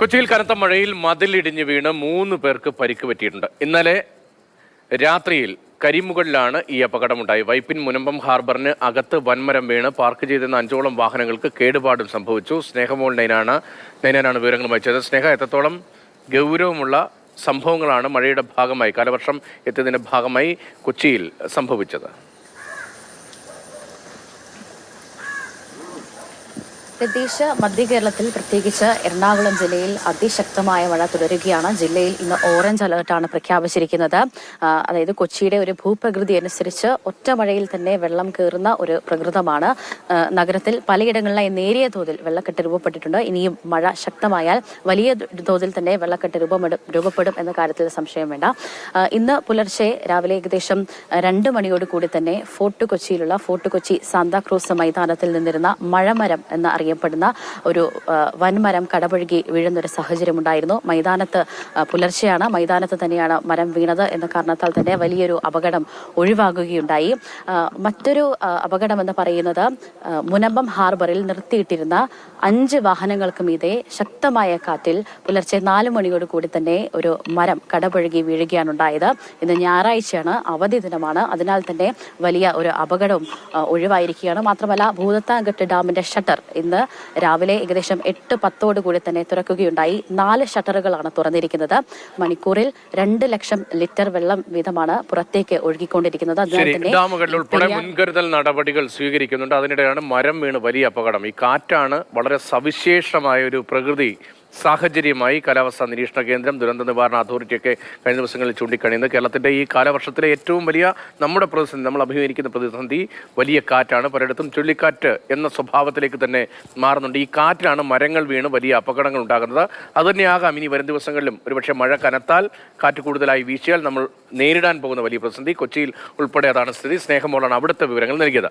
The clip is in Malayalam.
കൊച്ചിയിൽ കനത്ത മഴയിൽ മതിലിടിഞ്ഞ് വീണ് മൂന്ന് പേർക്ക് പരിക്ക് പറ്റിയിട്ടുണ്ട്. ഇന്നലെ രാത്രിയിൽ കരിമുകളിലാണ് ഈ അപകടമുണ്ടായി വൈപ്പിൻ മുനമ്പം ഹാർബറിന് അകത്ത് വൻമരം വീണ് പാർക്ക് ചെയ്തിരുന്ന അഞ്ചോളം വാഹനങ്ങൾക്ക് കേടുപാടും സംഭവിച്ചു. സ്നേഹമോൾ നൈനാണ് നൈനാനാണ് വിവരങ്ങൾ വഹിച്ചത് സ്നേഹ എത്രത്തോളം ഗൗരവമുള്ള സംഭവങ്ങളാണ് മഴയുടെ ഭാഗമായി കാലവർഷം എത്തിയതിന്റെ ഭാഗമായി കൊച്ചിയിൽ സംഭവിച്ചത്? രതീഷ് മധ്യ കേരളത്തിൽ പ്രത്യേകിച്ച് എറണാകുളം ജില്ലയിൽ അതിശക്തമായ മഴ തുടരുകയാണ്. ജില്ലയിൽ ഇന്ന് ഓറഞ്ച് അലർട്ടാണ് പ്രഖ്യാപിച്ചിരിക്കുന്നത്. അതായത് കൊച്ചിയുടെ ഒരു ഭൂപ്രകൃതി അനുസരിച്ച് ഒറ്റ മഴയിൽ തന്നെ വെള്ളം കയറുന്ന ഒരു പ്രകൃതമാണ്. നഗരത്തിൽ പലയിടങ്ങളിലായി നേരിയ തോതിൽ വെള്ളക്കെട്ട് രൂപപ്പെട്ടിട്ടുണ്ട്. ഇനിയും മഴ ശക്തമായാൽ വലിയ തോതിൽ തന്നെ വെള്ളക്കെട്ട് രൂപപ്പെടും രൂപപ്പെടും എന്ന കാര്യത്തിൽ സംശയം വേണ്ട. ഇന്ന് പുലർച്ചെ രാവിലെ ഏകദേശം രണ്ട് മണിയോട് കൂടി തന്നെ ഫോർട്ട് കൊച്ചിയിലുള്ള ഫോർട്ട് കൊച്ചി സാന്താക്രൂസ് മൈതാനത്തിൽ നിന്നിരുന്ന മഴമരം എന്ന് അറിയപ്പെടുന്ന ഒരു വൻമരം കടപുഴകി വീഴുന്നൊരു സാഹചര്യമുണ്ടായിരുന്നു. മൈതാനത്ത് പുലർച്ചെയാണ് മൈതാനത്ത് തന്നെയാണ് മരം വീണത് എന്ന കാരണത്താൽ തന്നെ വലിയൊരു അപകടം ഒഴിവാകുകയുണ്ടായി. മറ്റൊരു അപകടമെന്ന് അപകടം പറയുന്നത് മുനമ്പം ഹാർബറിൽ നിർത്തിയിട്ടിരുന്ന അഞ്ച് വാഹനങ്ങൾക്ക് മീതെ ശക്തമായ കാറ്റിൽ പുലർച്ചെ നാല് മണിയോട് കൂടി തന്നെ ഒരു മരം കടപുഴകി വീഴുകയാണ് ഉണ്ടായത്. ഇന്ന് ഞായറാഴ്ചയാണ് അവധി ദിനമാണ്. അതിനാൽ തന്നെ വലിയ ഒരു അപകടവും ഒഴിവായിരിക്കുകയാണ്. മാത്രമല്ല ഭൂതത്താങ്കെട്ട് ഡാമിന്റെ ഷട്ടർ ഇന്ന് രാവിലെ ഏകദേശം എട്ട് പത്തോട് കൂടി തന്നെ തുറക്കുകയുണ്ടായി. നാല് ഷട്ടറുകളാണ് തുറന്നിരിക്കുന്നത്. മണിക്കൂറിൽ രണ്ട് ലക്ഷം ലിറ്റർ വെള്ളം വീതമാണ് പുറത്തേക്ക് ഒഴുകിക്കൊണ്ടിരിക്കുന്നത്. ഡാമുകളിൽ ഉൾപ്പെടെ മുൻകരുതൽ നടപടികൾ സ്വീകരിക്കുന്നുണ്ട്. അതിനിടെയാണ് മരം വീണ് വലിയ അപകടം. ഈ കാറ്റാണ് വളരെ സവിശേഷമായ ഒരു പ്രകൃതി സാഹചര്യമായി കാലാവസ്ഥാ നിരീക്ഷണ കേന്ദ്രം ദുരന്ത നിവാരണ അതോറിറ്റിയൊക്കെ കഴിഞ്ഞ ദിവസങ്ങളിൽ ചൂണ്ടിക്കഴിയുന്നത് കേരളത്തിന്റെ ഈ കാലവർഷത്തിലെ ഏറ്റവും വലിയ നമ്മുടെ പ്രതിസന്ധി നമ്മൾ അഭിമുഖീകരിക്കുന്ന പ്രതിസന്ധി വലിയ കാറ്റാണ്. പലയിടത്തും ചുഴലിക്കാറ്റ് എന്ന സ്വഭാവത്തിലേക്ക് തന്നെ മാറുന്നുണ്ട്. ഈ കാറ്റിലാണ് മരങ്ങൾ വീണ് വലിയ അപകടങ്ങൾ ഉണ്ടാകുന്നത്. അതുതന്നെയാകാം ഇനി വരും ദിവസങ്ങളിലും ഒരുപക്ഷെ മഴ കനത്താൽ കാറ്റ് കൂടുതലായി വീശിയാൽ നമ്മൾ നേരിടാൻ പോകുന്ന വലിയ പ്രതിസന്ധി. കൊച്ചിയിൽ ഉൾപ്പെടെ അതാണ് സ്ഥിതി. സ്നേഹമോളാണ് അവിടുത്തെ വിവരങ്ങൾ നൽകിയത്.